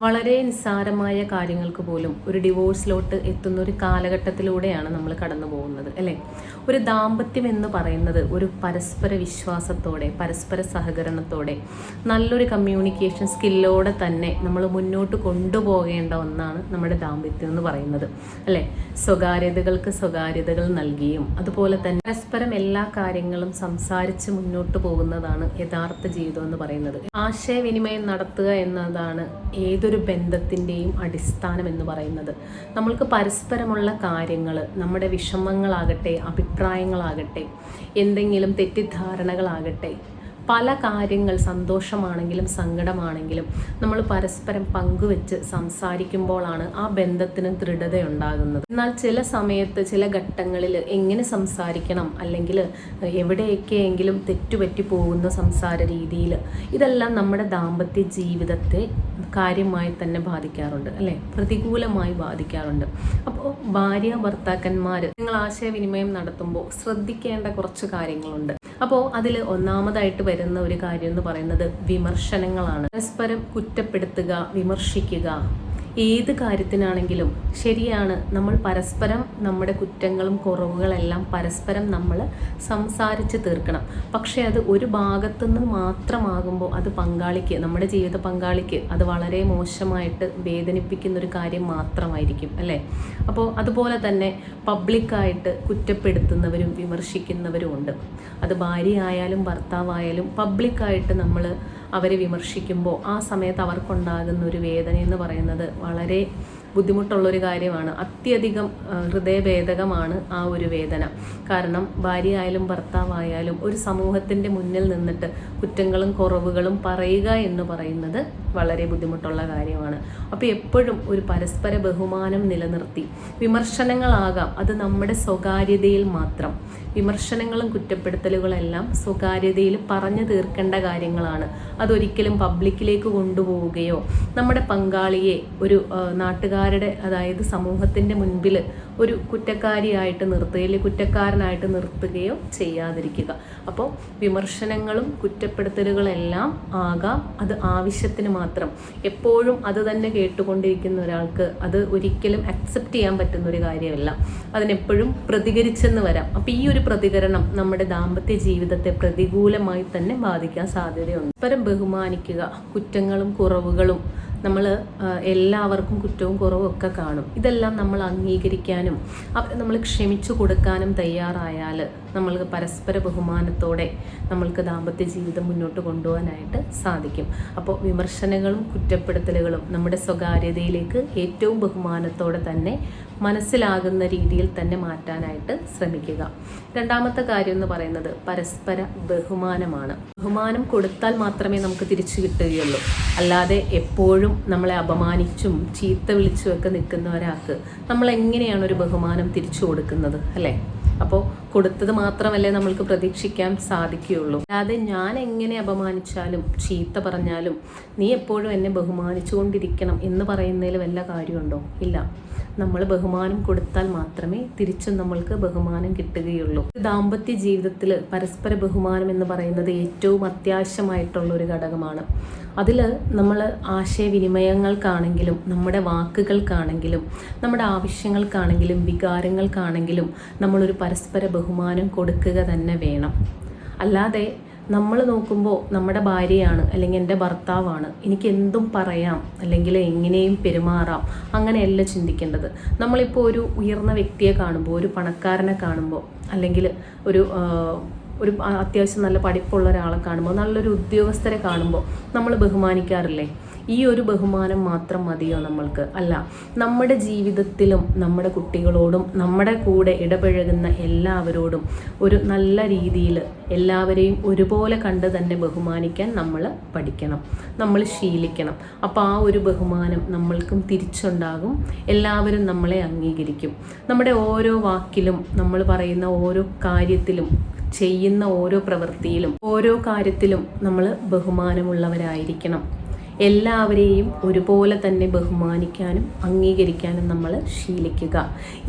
വളരെ നിസ്സാരമായ കാര്യങ്ങൾക്ക് പോലും ഒരു ഡിവോഴ്സിലോട്ട് എത്തുന്ന ഒരു കാലഘട്ടത്തിലൂടെയാണ് നമ്മൾ കടന്നു പോകുന്നത് അല്ലേ? ഒരു ദാമ്പത്യം എന്ന് പറയുന്നത് ഒരു പരസ്പര വിശ്വാസത്തോടെ പരസ്പര സഹകരണത്തോടെ നല്ലൊരു കമ്മ്യൂണിക്കേഷൻ സ്കില്ലോടെ തന്നെ നമ്മൾ മുന്നോട്ട് കൊണ്ടുപോകേണ്ട ഒന്നാണ് നമ്മുടെ ദാമ്പത്യം എന്ന് പറയുന്നത് അല്ലേ? സ്വകാര്യതകൾക്ക് സ്വകാര്യതകൾ നൽകിയും അതുപോലെ തന്നെ പരസ്പരം എല്ലാ കാര്യങ്ങളും സംസാരിച്ച് മുന്നോട്ട് പോകുന്നതാണ് യഥാർത്ഥ ജീവിതം എന്ന് പറയുന്നത്. ആശയവിനിമയം നടത്തുക എന്നതാണ് ഏതൊരു ബന്ധത്തിന്റെയും അടിസ്ഥാനം എന്ന് പറയുന്നത്. നമ്മൾക്ക് പരസ്പരമുള്ള കാര്യങ്ങൾ നമ്മുടെ വിഷമങ്ങളാകട്ടെ അഭിപ്രായങ്ങളാകട്ടെ എന്തെങ്കിലും തെറ്റിദ്ധാരണകളാകട്ടെ പല കാര്യങ്ങൾ സന്തോഷമാണെങ്കിലും സങ്കടമാണെങ്കിലും നമ്മൾ പരസ്പരം പങ്കുവെച്ച് സംസാരിക്കുമ്പോഴാണ് ആ ബന്ധത്തിന് ദൃഢതയുണ്ടാകുന്നത്. എന്നാൽ ചില സമയത്ത് ചില ഘട്ടങ്ങളിൽ എങ്ങനെ സംസാരിക്കണം അല്ലെങ്കിൽ എവിടെയൊക്കെയെങ്കിലും തെറ്റുപറ്റി പോകുന്ന സംസാര രീതിയിൽ ഇതെല്ലാം നമ്മുടെ ദാമ്പത്യ ജീവിതത്തെ കാര്യമായി തന്നെ ബാധിക്കാറുണ്ട് അല്ലേ? പ്രതികൂലമായി ബാധിക്കാറുണ്ട്. അപ്പോൾ ഭാര്യ ഭർത്താക്കന്മാർ നിങ്ങൾ ആശയവിനിമയം നടത്തുമ്പോൾ ശ്രദ്ധിക്കേണ്ട കുറച്ച് കാര്യങ്ങളുണ്ട്. അപ്പോൾ അതിൽ ഒന്നാമതായിട്ട് വരുന്ന ഒരു കാര്യം എന്ന് പറയുന്നത് വിമർശനങ്ങളാണ്. പരസ്പരം കുറ്റപ്പെടുത്തുക വിമർശിക്കുക. ഏത് കാര്യത്തിനാണെങ്കിലും ശരിയാണ് നമ്മൾ പരസ്പരം നമ്മുടെ കുറ്റങ്ങളും കുറവുകളെല്ലാം പരസ്പരം നമ്മൾ സംസാരിച്ച് തീർക്കണം. പക്ഷേ അത് ഒരു ഭാഗത്തു നിന്ന് മാത്രമാകുമ്പോൾ അത് പങ്കാളിക്ക് നമ്മുടെ ജീവിത പങ്കാളിക്ക് അത് വളരെ മോശമായിട്ട് വേദനിപ്പിക്കുന്ന ഒരു കാര്യം മാത്രമായിരിക്കും അല്ലേ? അപ്പോൾ അതുപോലെ തന്നെ പബ്ലിക്കായിട്ട് കുറ്റപ്പെടുത്തുന്നവരും വിമർശിക്കുന്നവരും ഉണ്ട്. അത് ഭാര്യയായാലും ഭർത്താവായാലും പബ്ലിക്കായിട്ട് നമ്മൾ അവരെ വിമർശിക്കുമ്പോൾ ആ സമയത്ത് അവർക്കുണ്ടാകുന്ന ഒരു വേദന എന്ന് പറയുന്നത് വളരെ ബുദ്ധിമുട്ടുള്ളൊരു കാര്യമാണ്. അത്യധികം ഹൃദയഭേദകമാണ് ആ ഒരു വേദന. കാരണം ഭാര്യയായാലും ഭർത്താവായാലും ഒരു സമൂഹത്തിന്റെ മുന്നിൽ നിന്നിട്ട് കുറ്റങ്ങളും കുറവുകളും പറയുക എന്ന് പറയുന്നത് വളരെ ബുദ്ധിമുട്ടുള്ള കാര്യമാണ്. അപ്പോൾ എപ്പോഴും ഒരു പരസ്പര ബഹുമാനം നിലനിർത്തി. വിമർശനങ്ങളാകാം. അത് നമ്മുടെ സ്വകാര്യതയിൽ മാത്രം. വിമർശനങ്ങളും കുറ്റപ്പെടുത്തലുകളെല്ലാം സ്വകാര്യതയിൽ പറഞ്ഞു തീർക്കേണ്ട കാര്യങ്ങളാണ്. അതൊരിക്കലും പബ്ലിക്കിലേക്ക് കൊണ്ടുപോവുകയോ നമ്മുടെ പങ്കാളിയെ ഒരു നാട്ടുകാരുടെ അതായത് സമൂഹത്തിന്റെ മുൻപിൽ ഒരു കുറ്റക്കാരിയായിട്ട് നിർത്തുകയില്ല കുറ്റക്കാരനായിട്ട് നിർത്തുകയോ ചെയ്യാതിരിക്കുക. അപ്പോൾ വിമർശനങ്ങളും കുറ്റപ്പെടുത്തലുകളെല്ലാം ആകാം. അത് ആവശ്യത്തിന് മാത്രം. എപ്പോഴും അത് തന്നെ കേട്ടുകൊണ്ടിരിക്കുന്ന ഒരാൾക്ക് അത് ഒരിക്കലും അക്സെപ്റ്റ് ചെയ്യാൻ പറ്റുന്ന ഒരു കാര്യമല്ല. അതിനെപ്പോഴും പ്രതികരിച്ചെന്ന് വരാം. അപ്പോൾ ഈ ഒരു പ്രതികരണം നമ്മുടെ ദാമ്പത്യ ജീവിതത്തെ പ്രതികൂലമായി തന്നെ ബാധിക്കാൻ സാധ്യതയുണ്ട്. പരം ബഹുമാനിക്കുക കുറ്റങ്ങളും കുറവുകളും നമ്മൾ എല്ലാവർക്കും കുറ്റവും കുറവും ഒക്കെ കാണും. ഇതെല്ലാം നമ്മൾ അംഗീകരിക്കാനും നമ്മൾ ക്ഷമിച്ചു കൊടുക്കാനും തയ്യാറായാൽ നമ്മൾക്ക് പരസ്പര ബഹുമാനത്തോടെ നമ്മൾക്ക് ദാമ്പത്യ ജീവിതം മുന്നോട്ട് കൊണ്ടുപോകാനായിട്ട് സാധിക്കും. അപ്പോൾ വിമർശനങ്ങളും കുറ്റപ്പെടുത്തലുകളും നമ്മുടെ സ്വകാര്യതയിലേക്ക് ഏറ്റവും ബഹുമാനത്തോടെ തന്നെ മനസ്സിലാകുന്ന രീതിയിൽ തന്നെ മാറ്റാനായിട്ട് ശ്രമിക്കുക. രണ്ടാമത്തെ കാര്യം എന്ന് പറയുന്നത് പരസ്പര ബഹുമാനമാണ്. ബഹുമാനം കൊടുത്താൽ മാത്രമേ നമുക്ക് തിരിച്ചു കിട്ടുകയുള്ളൂ. അല്ലാതെ എപ്പോഴും നമ്മളെ അപമാനിച്ചും ചീത്ത വിളിച്ചും ഒക്കെ നിൽക്കുന്ന ഒരാൾക്ക് നമ്മൾ എങ്ങനെയാണ് ഒരു ബഹുമാനം തിരിച്ചു കൊടുക്കുന്നത് അല്ലേ? അപ്പോൾ കൊടുത്തത് മാത്രമല്ലേ നമ്മൾക്ക് പ്രതീക്ഷിക്കാൻ സാധിക്കുകയുള്ളൂ. അല്ലാതെ ഞാൻ എങ്ങനെ അപമാനിച്ചാലും ചീത്ത പറഞ്ഞാലും നീ എപ്പോഴും എന്നെ ബഹുമാനിച്ചുകൊണ്ടിരിക്കണം എന്ന് പറയുന്നതിൽ വല്ല കാര്യമുണ്ടോ? ഇല്ല. നമ്മൾ ബഹുമാനം കൊടുത്താൽ മാത്രമേ തിരിച്ചും നമ്മൾക്ക് ബഹുമാനം കിട്ടുകയുള്ളൂ. ദാമ്പത്യ ജീവിതത്തിൽ പരസ്പര ബഹുമാനം എന്ന് പറയുന്നത് ഏറ്റവും അത്യാവശ്യമായിട്ടുള്ള ഒരു ഘടകമാണ്. അതിൽ നമ്മൾ ആശയവിനിമയങ്ങൾക്കാണെങ്കിലും നമ്മുടെ വാക്കുകൾക്കാണെങ്കിലും നമ്മുടെ ആവശ്യങ്ങൾക്കാണെങ്കിലും വികാരങ്ങൾക്കാണെങ്കിലും നമ്മളൊരു പരസ്പര ബഹുമാനം കൊടുക്കുക തന്നെ വേണം. അല്ലാതെ നമ്മൾ നോക്കുമ്പോൾ നമ്മുടെ ഭാര്യയാണ് അല്ലെങ്കിൽ എന്റെ ഭർത്താവാണ് എനിക്ക് എന്തും പറയാം അല്ലെങ്കിൽ എങ്ങനെയും പെരുമാറാം അങ്ങനെയല്ല ചിന്തിക്കേണ്ടത്. നമ്മളിപ്പോൾ ഒരു ഉയർന്ന വ്യക്തിയെ കാണുമ്പോൾ ഒരു പണക്കാരനെ കാണുമ്പോൾ അല്ലെങ്കിൽ ഒരു ഒരു അത്യാവശ്യം നല്ല പഠിപ്പുള്ള ഒരാളെ കാണുമ്പോൾ നല്ലൊരു ഉദ്യോഗസ്ഥരെ കാണുമ്പോൾ നമ്മൾ ബഹുമാനിക്കാറില്ലേ? ഈ ഒരു ബഹുമാനം മാത്രം മതിയോ നമ്മൾക്ക്? അല്ല നമ്മുടെ ജീവിതത്തിലും നമ്മുടെ കുട്ടികളോടും നമ്മുടെ കൂടെ ഇടപഴകുന്ന എല്ലാവരോടും ഒരു നല്ല രീതിയിൽ എല്ലാവരെയും ഒരുപോലെ കണ്ട് തന്നെ ബഹുമാനിക്കാൻ നമ്മൾ പഠിക്കണം നമ്മൾ ശീലിക്കണം. അപ്പോൾ ആ ഒരു ബഹുമാനം നമ്മൾക്കും തിരിച്ചുണ്ടാകും എല്ലാവരും നമ്മളെ അംഗീകരിക്കും. നമ്മുടെ ഓരോ വാക്കിലും നമ്മൾ പറയുന്ന ഓരോ കാര്യത്തിലും ചെയ്യുന്ന ഓരോ പ്രവൃത്തിയിലും ഓരോ കാര്യത്തിലും നമ്മൾ ബഹുമാനമുള്ളവരായിരിക്കണം. എല്ലാവരെയും ഒരുപോലെ തന്നെ ബഹുമാനിക്കാനും അംഗീകരിക്കാനും നമ്മൾ ശീലിക്കുക.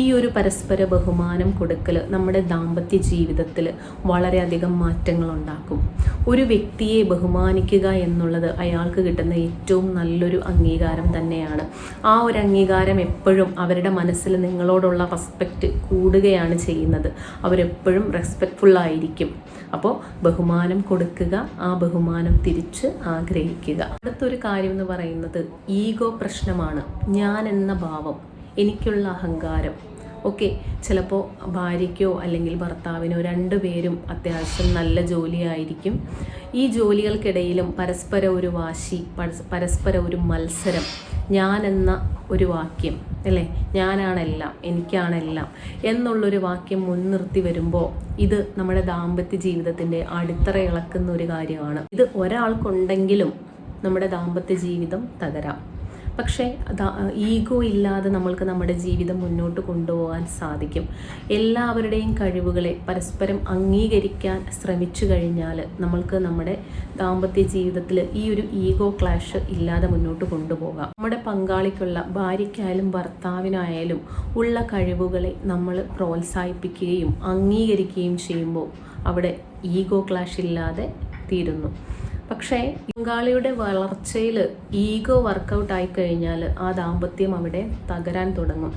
ഈ ഒരു പരസ്പര ബഹുമാനം കൊടുക്കൽ നമ്മുടെ ദാമ്പത്യ ജീവിതത്തിൽ വളരെയധികം മാറ്റങ്ങൾ ഉണ്ടാക്കും ഒരു വ്യക്തിയെ ബഹുമാനിക്കുക എന്നുള്ളത് അയാൾക്ക് കിട്ടുന്ന ഏറ്റവും നല്ലൊരു അംഗീകാരം തന്നെയാണ്. ആ ഒരു അംഗീകാരം എപ്പോഴും അവരുടെ മനസ്സിൽ നിങ്ങളോടുള്ള റെസ്പെക്റ്റ് കൂടുകയാണ് ചെയ്യുന്നത്. അവരെപ്പോഴും റെസ്പെക്ട്ഫുള്ളായിരിക്കും അപ്പോൾ ബഹുമാനം കൊടുക്കുക ആ ബഹുമാനം തിരിച്ച് ആഗ്രഹിക്കുക. അടുത്തൊരു കാര്യം എന്ന് പറയുന്നത് ഈഗോ പ്രശ്നമാണ്. ഞാൻ എന്ന ഭാവം എനിക്കുള്ള അഹങ്കാരം. ഓക്കെ ചിലപ്പോൾ ഭാര്യയ്ക്കോ അല്ലെങ്കിൽ ഭർത്താവിനോ രണ്ടുപേരും അത്യാവശ്യം നല്ല ജോലിയായിരിക്കും. ഈ ജോലികൾക്കിടയിലും പരസ്പര ഒരു വാശി പരസ്- പരസ്പര ഒരു മത്സരം ഞാൻ എന്ന ഒരു വാക്യം അല്ലേ? ഞാനാണെല്ലാം എനിക്കാണെല്ലാം എന്നുള്ളൊരു വാക്യം മുൻനിർത്തി വരുമ്പോൾ ഇത് നമ്മുടെ ദാമ്പത്യ ജീവിതത്തിന്റെ അടിത്തറ ഇളക്കുന്ന ഒരു കാര്യമാണ്. ഇത് ഒരാൾക്കുണ്ടെങ്കിലും നമ്മുടെ ദാമ്പത്യ ജീവിതം തകരാം. പക്ഷേ ഈഗോ ഇല്ലാതെ നമ്മൾക്ക് നമ്മുടെ ജീവിതം മുന്നോട്ട് കൊണ്ടുപോകാൻ സാധിക്കും. എല്ലാവരുടെയും കഴിവുകളെ പരസ്പരം അംഗീകരിക്കാൻ ശ്രമിച്ചു കഴിഞ്ഞാൽ നമ്മൾക്ക് നമ്മുടെ ദാമ്പത്യ ജീവിതത്തിൽ ഈ ഒരു ഈഗോ ക്ലാഷ് ഇല്ലാതെ മുന്നോട്ട് കൊണ്ടുപോകാം. നമ്മുടെ പങ്കാളിക്കുള്ള ഭാര്യയ്ക്കായാലും ഭർത്താവിനായാലും ഉള്ള കഴിവുകളെ നമ്മൾ പ്രോത്സാഹിപ്പിക്കുകയും അംഗീകരിക്കുകയും ചെയ്യുമ്പോൾ അവിടെ ഈഗോ ക്ലാഷ് ഇല്ലാതെ തീരുന്നു. പക്ഷേ പങ്കാളിയുടെ വളർച്ചയിൽ ഈഗോ വർക്കൗട്ട് ആയി കഴിഞ്ഞാൽ ആ ദാമ്പത്യം അവിടെ തകരാൻ തുടങ്ങും.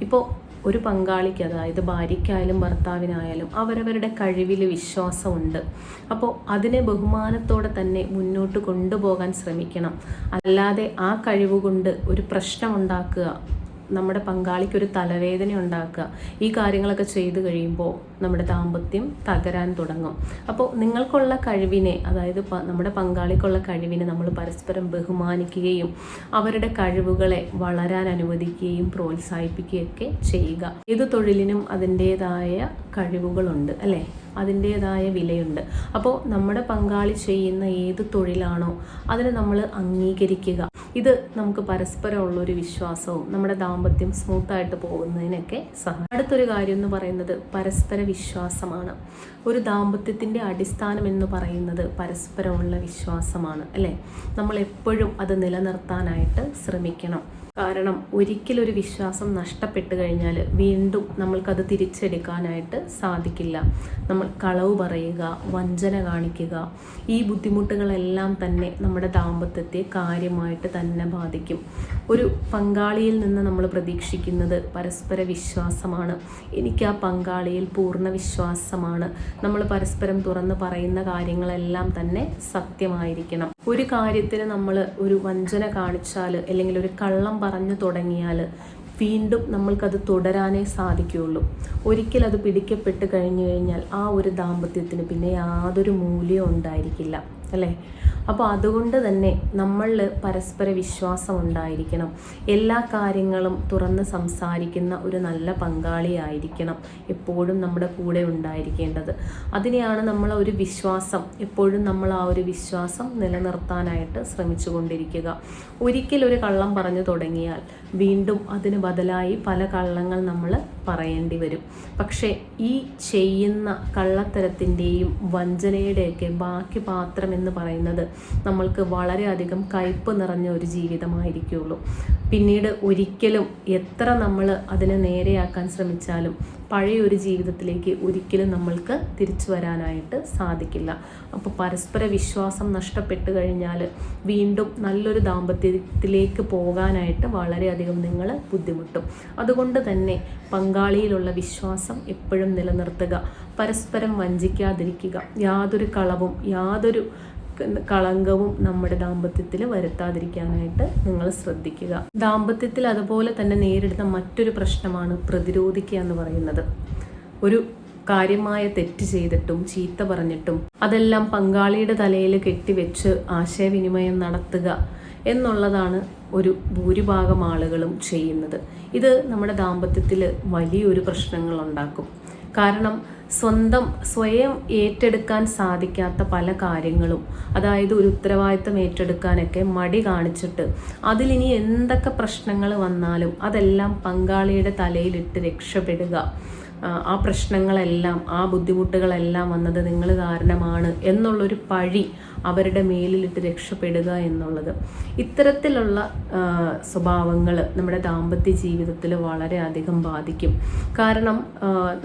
ഇപ്പോൾ ഒരു പങ്കാളിക്ക് അതായത് ഭാര്യയ്ക്കായാലും ഭർത്താവിനായാലും അവരവരുടെ കഴിവിൽ വിശ്വാസമുണ്ട്. അപ്പോൾ അതിനെ ബഹുമാനത്തോടെ തന്നെ മുന്നോട്ട് കൊണ്ടുപോകാൻ ശ്രമിക്കണം. അല്ലാതെ ആ കഴിവുകൊണ്ട് ഒരു പ്രശ്നമുണ്ടാക്കുക നമ്മുടെ പങ്കാളിക്ക് ഒരു തലവേദന ഉണ്ടാക്കുക ഈ കാര്യങ്ങളൊക്കെ ചെയ്തു കഴിയുമ്പോൾ നമ്മുടെ ദാമ്പത്യം തകരാൻ തുടങ്ങും. അപ്പോൾ നിങ്ങൾക്കുള്ള കഴിവിനെ അതായത് നമ്മുടെ പങ്കാളിക്കുള്ള കഴിവിനെ നമ്മൾ പരസ്പരം ബഹുമാനിക്കുകയും അവരുടെ കഴിവുകളെ വളരാൻ അനുവദിക്കുകയും പ്രോത്സാഹിപ്പിക്കുകയൊക്കെ ചെയ്യുക. ഏത് തൊഴിലിനും അതിന്റേതായ കഴിവുകളുണ്ട് അല്ലേ? അതിന്റേതായ വിലയുണ്ട്. അപ്പോൾ നമ്മുടെ പങ്കാളി ചെയ്യുന്ന ഏത് തൊഴിലാണോ അതിനെ നമ്മൾ അംഗീകരിക്കുക. ഇത് നമുക്ക് പരസ്പരമുള്ളൊരു വിശ്വാസവും നമ്മുടെ ദാമ്പത്യം സ്മൂത്തായിട്ട് പോകുന്നതിനൊക്കെ സഹായം അടുത്തൊരു കാര്യം എന്ന് പറയുന്നത് പരസ്പര വിശ്വാസമാണ്. ഒരു ദാമ്പത്യത്തിന്റെ അടിസ്ഥാനം എന്ന് പറയുന്നത് പരസ്പരമുള്ള വിശ്വാസമാണ് അല്ലേ? നമ്മൾ എപ്പോഴും അത് നിലനിർത്താനായിട്ട് ശ്രമിക്കണം. കാരണം ഒരിക്കലൊരു വിശ്വാസം നഷ്ടപ്പെട്ടു കഴിഞ്ഞാൽ വീണ്ടും നമ്മൾക്കത് തിരിച്ചെടുക്കാനായിട്ട് സാധിക്കില്ല. നമ്മൾ കളവ് പറയുക വഞ്ചന കാണിക്കുക ഈ ബുദ്ധിമുട്ടുകളെല്ലാം തന്നെ നമ്മുടെ ദാമ്പത്യത്തെ കാര്യമായിട്ട് തന്നെ ബാധിക്കും. ഒരു പങ്കാളിയിൽ നിന്ന് നമ്മൾ പ്രതീക്ഷിക്കുന്നത് പരസ്പര വിശ്വാസമാണ്. എനിക്ക് ആ പങ്കാളിയിൽ പൂർണ വിശ്വാസമാണ്. നമ്മൾ പരസ്പരം തുറന്ന് പറയുന്ന കാര്യങ്ങളെല്ലാം തന്നെ സത്യമായിരിക്കണം. ഒരു കാര്യത്തിന് നമ്മൾ ഒരു വഞ്ചന കാണിച്ചാൽ അല്ലെങ്കിൽ ഒരു കള്ളം പറഞ്ഞു തുടങ്ങിയാൽ വീണ്ടും നമ്മൾക്കത് തുടരാനേ സാധിക്കുകയുള്ളൂ. ഒരിക്കൽ അത് പിടിക്കപ്പെട്ട് കഴിഞ്ഞു കഴിഞ്ഞാൽ ആ ഒരു ദാമ്പത്യത്തിന് പിന്നെ യാതൊരു മൂല്യവും ഉണ്ടായിരിക്കില്ല അല്ലേ? അപ്പോൾ അതുകൊണ്ട് തന്നെ നമ്മളിൽ പരസ്പര വിശ്വാസം ഉണ്ടായിരിക്കണം. എല്ലാ കാര്യങ്ങളും തുറന്ന് സംസാരിക്കുന്ന ഒരു നല്ല പങ്കാളിയായിരിക്കണം എപ്പോഴും നമ്മുടെ കൂടെ ഉണ്ടായിരിക്കേണ്ടത്. അതിനെയാണ് നമ്മൾ ഒരു വിശ്വാസം എപ്പോഴും നമ്മൾ ആ ഒരു വിശ്വാസം നിലനിർത്താനായിട്ട് ശ്രമിച്ചു കൊണ്ടിരിക്കുക ഒരിക്കലൊരു കള്ളം പറഞ്ഞു തുടങ്ങിയാൽ വീണ്ടും അതിന് ബദലായി പല കള്ളങ്ങൾ നമ്മൾ പറയേണ്ടി വരും. പക്ഷേ ഈ ചെയ്യുന്ന കള്ളത്തരത്തിന്റെയും വഞ്ചനയുടെയൊക്കെ ബാക്കി പാത്രം എന്ന് പറയുന്നത് നമ്മൾക്ക് വളരെയധികം കയ്പ് നിറഞ്ഞ ഒരു ജീവിതമായിരിക്കുള്ളൂ. പിന്നീട് ഒരിക്കലും എത്ര നമ്മൾ അതിനെ നേരെയാക്കാൻ ശ്രമിച്ചാലും പഴയ ഒരു ജീവിതത്തിലേക്ക് ഒരിക്കലും നമ്മൾക്ക് തിരിച്ചു വരാനായിട്ട് സാധിക്കില്ല. അപ്പോൾ പരസ്പര വിശ്വാസം നഷ്ടപ്പെട്ട് കഴിഞ്ഞാൽ വീണ്ടും നല്ലൊരു ദാമ്പത്യത്തിലേക്ക് പോകാനായിട്ട് വളരെയധികം നിങ്ങൾ ബുദ്ധിമുട്ടും. അതുകൊണ്ട് തന്നെ പങ്കാളിയിലുള്ള വിശ്വാസം എപ്പോഴും നിലനിർത്തുക പരസ്പരം വഞ്ചിക്കാതിരിക്കുക. യാതൊരു കളവും യാതൊരു കളങ്കവും നമ്മുടെ ദാമ്പത്യത്തിൽ വരുത്താതിരിക്കാനായിട്ട് നിങ്ങൾ ശ്രദ്ധിക്കുക. ദാമ്പത്യത്തിൽ അതുപോലെ തന്നെ നേരിടുന്ന മറ്റൊരു പ്രശ്നമാണ് പ്രതിരോധിക്കുക എന്ന് പറയുന്നത്. ഒരു കാര്യമായ തെറ്റ് ചെയ്തിട്ടും ചീത്ത പറഞ്ഞിട്ടും അതെല്ലാം പങ്കാളിയുടെ തലയിൽ കെട്ടിവെച്ച് ആശയവിനിമയം നടത്തുക എന്നുള്ളതാണ് ഒരു ഭൂരിഭാഗം ആളുകളും ചെയ്യുന്നത്. ഇത് നമ്മുടെ ദാമ്പത്യത്തിൽ വലിയൊരു പ്രശ്നങ്ങൾ ഉണ്ടാക്കും. കാരണം സ്വന്തം സ്വയം ഏറ്റെടുക്കാൻ സാധിക്കാത്ത പല കാര്യങ്ങളും. അതായത് ഒരു ഉത്തരവാദിത്തം ഏറ്റെടുക്കാനൊക്കെ മടി കാണിച്ചിട്ട് അതിലിനി എന്തൊക്കെ പ്രശ്നങ്ങൾ വന്നാലും അതെല്ലാം പങ്കാളിയുടെ തലയിലിട്ട് രക്ഷപ്പെടുക. ആ, പ്രശ്നങ്ങളെല്ലാം ആ ബുദ്ധിമുട്ടുകളെല്ലാം വന്നത് നിങ്ങൾ കാരണമാണ് എന്നുള്ളൊരു പഴി അവരുടെ മേലിലിട്ട് രക്ഷപ്പെടുക എന്നുള്ളത്. ഇത്തരത്തിലുള്ള സ്വഭാവങ്ങൾ നമ്മുടെ ദാമ്പത്യ ജീവിതത്തിൽ വളരെയധികം ബാധിക്കും. കാരണം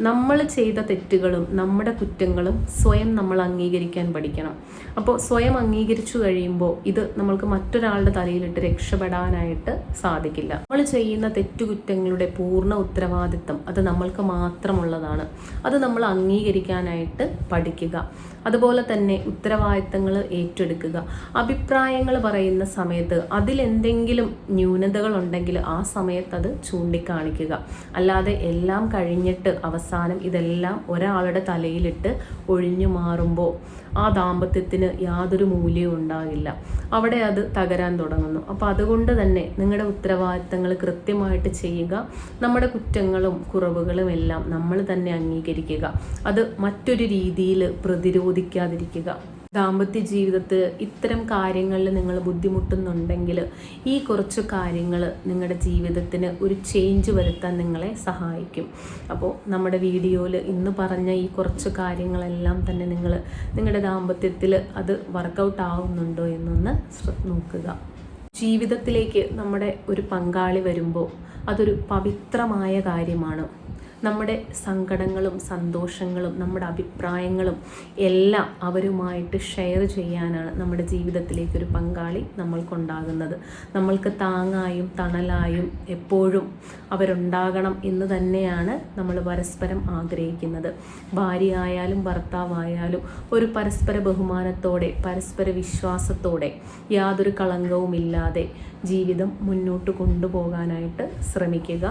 നമ്മൾ ചെയ്ത തെറ്റുകളും നമ്മുടെ കുറ്റങ്ങളും സ്വയം നമ്മൾ അംഗീകരിക്കാൻ പഠിക്കണം. അപ്പോൾ സ്വയം അംഗീകരിച്ചു കഴിയുമ്പോൾ ഇത് നമ്മൾക്ക് മറ്റൊരാളുടെ തലയിലിട്ട് രക്ഷപ്പെടാനായിട്ട് സാധിക്കില്ല. നമ്മൾ ചെയ്യുന്ന തെറ്റുകുറ്റങ്ങളുടെ പൂർണ ഉത്തരവാദിത്തം അത് നമ്മൾക്ക് മാത്രമുള്ളതാണ്. അത് നമ്മൾ അംഗീകരിക്കാനായിട്ട് പഠിക്കുക. അതുപോലെ തന്നെ ഉത്തരവാദിത്തങ്ങൾ ഏറ്റെടുക്കുക. അഭിപ്രായങ്ങൾ പറയുന്ന സമയത്ത് അതിലെന്തെങ്കിലും ന്യൂനതകൾ ഉണ്ടെങ്കിൽ ആ സമയത്ത് അത് ചൂണ്ടിക്കാണിക്കുക. അല്ലാതെ എല്ലാം കഴിഞ്ഞിട്ട് അവസാനം ഇതെല്ലാം ഒരാളുടെ തലയിലിട്ട് ഒഴിഞ്ഞു മാറുമ്പോൾ ആ ദാമ്പത്യത്തിന് യാതൊരു മൂല്യവും ഉണ്ടാകില്ല. അവിടെ അത് തകരാൻ തുടങ്ങുന്നു. അപ്പോൾ അതുകൊണ്ട് തന്നെ നിങ്ങളുടെ ഉത്തരവാദിത്തങ്ങൾ കൃത്യമായിട്ട് ചെയ്യുക. നമ്മുടെ കുറ്റങ്ങളും കുറവുകളും എല്ലാം നമ്മൾ തന്നെ അംഗീകരിക്കുക. അത് മറ്റൊരു രീതിയിൽ പ്രതിരോധിക്കാതിരിക്കുക ദാമ്പത്യ ജീവിതത്തിൽ ഇത്തരം കാര്യങ്ങളിൽ നിങ്ങൾ ബുദ്ധിമുട്ടുന്നുണ്ടെങ്കിൽ ഈ കുറച്ച് കാര്യങ്ങൾ നിങ്ങളുടെ ജീവിതത്തിന് ഒരു ചേഞ്ച് വരുത്താൻ നിങ്ങളെ സഹായിക്കും. അപ്പോൾ നമ്മുടെ വീഡിയോയിൽ ഇന്ന് പറഞ്ഞ ഈ കുറച്ച് കാര്യങ്ങളെല്ലാം തന്നെ നിങ്ങൾ നിങ്ങളുടെ ദാമ്പത്യത്തിൽ അത് വർക്കൗട്ട് ആവുന്നുണ്ടോ എന്നൊന്ന് നോക്കുക. ജീവിതത്തിലേക്ക് നമ്മുടെ ഒരു പങ്കാളി വരുമ്പോൾ അതൊരു പവിത്രമായ കാര്യമാണ്. നമ്മുടെ സങ്കടങ്ങളും സന്തോഷങ്ങളും നമ്മുടെ അഭിപ്രായങ്ങളും എല്ലാം അവരുമായിട്ട് ഷെയർ ചെയ്യാനാണ് നമ്മുടെ ജീവിതത്തിലേക്ക് ഒരു പങ്കാളി നമ്മൾക്കുണ്ടാകുന്നത്. നമ്മൾക്ക് താങ്ങായും തണലായും എപ്പോഴും അവരുണ്ടാകണം എന്ന് തന്നെയാണ് നമ്മൾ പരസ്പരം ആഗ്രഹിക്കുന്നത്. ഭാര്യയായാലും ഭർത്താവായാലും ഒരു പരസ്പര ബഹുമാനത്തോടെ പരസ്പര വിശ്വാസത്തോടെ യാതൊരു കളങ്കവുമില്ലാതെ ജീവിതം മുന്നോട്ട് കൊണ്ടുപോകാനായിട്ട് ശ്രമിക്കുക.